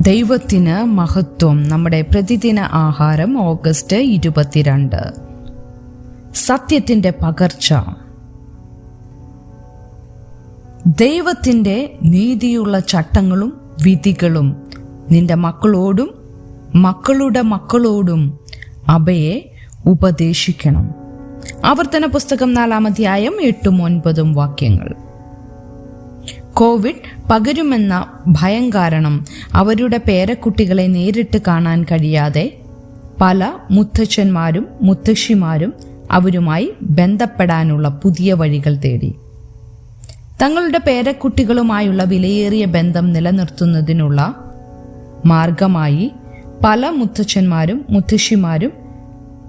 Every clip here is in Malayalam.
ദൈവത്തിന് മഹത്വം. നമ്മുടെ പ്രതിദിന ആഹാരം ഓഗസ്റ്റ് ഇരുപത്തിരണ്ട്. സത്യത്തിന്റെ പകർച്ച. ദൈവത്തിന്റെ നീതിയുള്ള ചട്ടങ്ങളും വിധികളും നിന്റെ മക്കളോടും മക്കളുടെ മക്കളോടും അവയെ ഉപദേശിക്കണം. ആവർത്തന പുസ്തകം നാലാമധ്യായം എട്ടും ഒൻപതും വാക്യങ്ങൾ. കോവിഡ് പകരുമെന്ന ഭയം കാരണം അവരുടെ പേരക്കുട്ടികളെ നേരിട്ട് കാണാൻ കഴിയാതെ പല മുത്തച്ഛന്മാരും മുത്തശ്ശിമാരും അവരുമായി ബന്ധപ്പെടാനുള്ള പുതിയ വഴികൾ തേടി. തങ്ങളുടെ പേരക്കുട്ടികളുമായുള്ള വിലയേറിയ ബന്ധം നിലനിർത്തുന്നതിനുള്ള മാർഗമായി പല മുത്തച്ഛന്മാരും മുത്തശ്ശിമാരും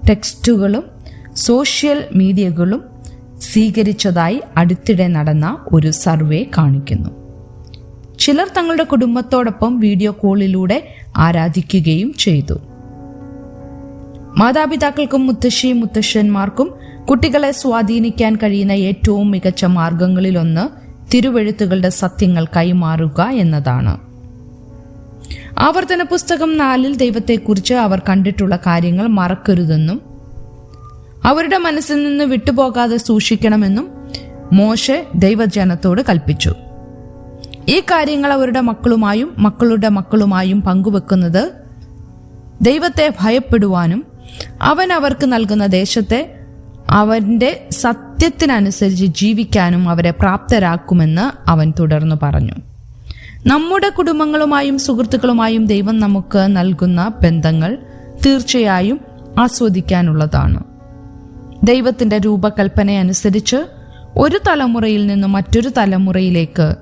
ടെക്സ്റ്റുകളും സോഷ്യൽ മീഡിയകളും സ്വീകരിച്ചതായി അടുത്തിടെ നടന്ന ഒരു സർവേ കാണിക്കുന്നു. ചിലർ തങ്ങളുടെ കുടുംബത്തോടൊപ്പം വീഡിയോ കോളിലൂടെ ആരാധിക്കുകയും ചെയ്തു. മാതാപിതാക്കൾക്കും മുത്തശ്ശി മുത്തശ്ശന്മാർക്കും കുട്ടികളെ സ്വാധീനിക്കാൻ കഴിയുന്ന ഏറ്റവും മികച്ച മാർഗങ്ങളിലൊന്ന് തിരുവെഴുത്തുകളുടെ സത്യങ്ങൾ കൈമാറുക എന്നതാണ്. ആവർത്തന പുസ്തകം നാലിൽ ദൈവത്തെക്കുറിച്ച് അവർ കണ്ടിട്ടുള്ള കാര്യങ്ങൾ മറക്കരുതെന്നും അവരുടെ മനസ്സിൽ നിന്ന് വിട്ടുപോകാതെ സൂക്ഷിക്കണമെന്നും മോശെ ദൈവജനത്തോട് കൽപ്പിച്ചു. ഈ കാര്യങ്ങൾ അവരുടെ മക്കളുമായും മക്കളുടെ മക്കളുമായും പങ്കുവെക്കുന്നത് ദൈവത്തെ ഭയപ്പെടുവാനും അവൻ അവർക്ക് നൽകുന്ന ദേശത്തെ അവന്റെ സത്യത്തിനനുസരിച്ച് ജീവിക്കാനും അവരെ പ്രാപ്തരാക്കുമെന്ന് അവൻ തുടർന്നു പറഞ്ഞു. നമ്മുടെ കുടുംബങ്ങളുമായും സുഹൃത്തുക്കളുമായും ദൈവം നമുക്ക് നൽകുന്ന ബന്ധങ്ങൾ തീർച്ചയായും ആസ്വദിക്കാനുള്ളതാണ്. ദൈവത്തിന്റെ രൂപകൽപ്പന അനുസരിച്ച് ഒരു തലമുറയിൽ നിന്ന് മറ്റൊരു തലമുറയിലേക്ക്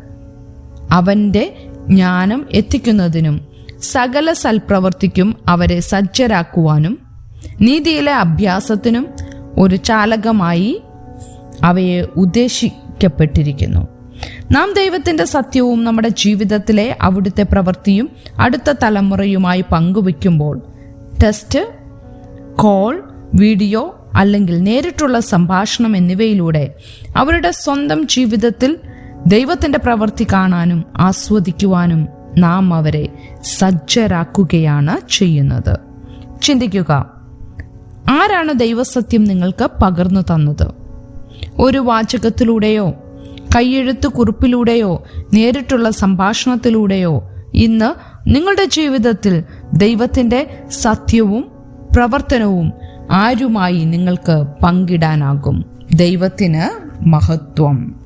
അവന്റെ ജ്ഞാനം എത്തിക്കുന്നതിനും സകല സൽപ്രവർത്തിക്കും അവരെ സജ്ജരാക്കുവാനും നീതിയിലെ അഭ്യാസത്തിനും ഒരു ചാലകമായി അവയെ ഉദ്ദേശിക്കപ്പെട്ടിരിക്കുന്നു. നാം ദൈവത്തിന്റെ സത്യവും നമ്മുടെ ജീവിതത്തിലെ അവിടുത്തെ പ്രവൃത്തിയും അടുത്ത തലമുറയുമായി പങ്കുവയ്ക്കുമ്പോൾ ടെസ്റ്റ് കോൾ വീഡിയോ അല്ലെങ്കിൽ നേരിട്ടുള്ള സംഭാഷണം എന്നിവയിലൂടെ അവരുടെ സ്വന്തം ജീവിതത്തിൽ ദൈവത്തിന്റെ പ്രവൃത്തി കാണാനും ആസ്വദിക്കുവാനും നാം അവരെ സജ്ജരാക്കുകയാണ് ചെയ്യുന്നത്. ചിന്തിക്കുക ആരാണ് ദൈവസത്യം നിങ്ങൾക്ക് പകർന്നു തന്നത്? ഒരു വാചകത്തിലൂടെയോ കൈയെഴുത്ത് കുറിപ്പിലൂടെയോ നേരിട്ടുള്ള സംഭാഷണത്തിലൂടെയോ ഇന്ന് നിങ്ങളുടെ ജീവിതത്തിൽ ദൈവത്തിന്റെ സത്യവും പ്രവർത്തനവും ആരുമായി നിങ്ങൾക്ക് പങ്കിടാനാകും? ദൈവത്തിന് മഹത്വം.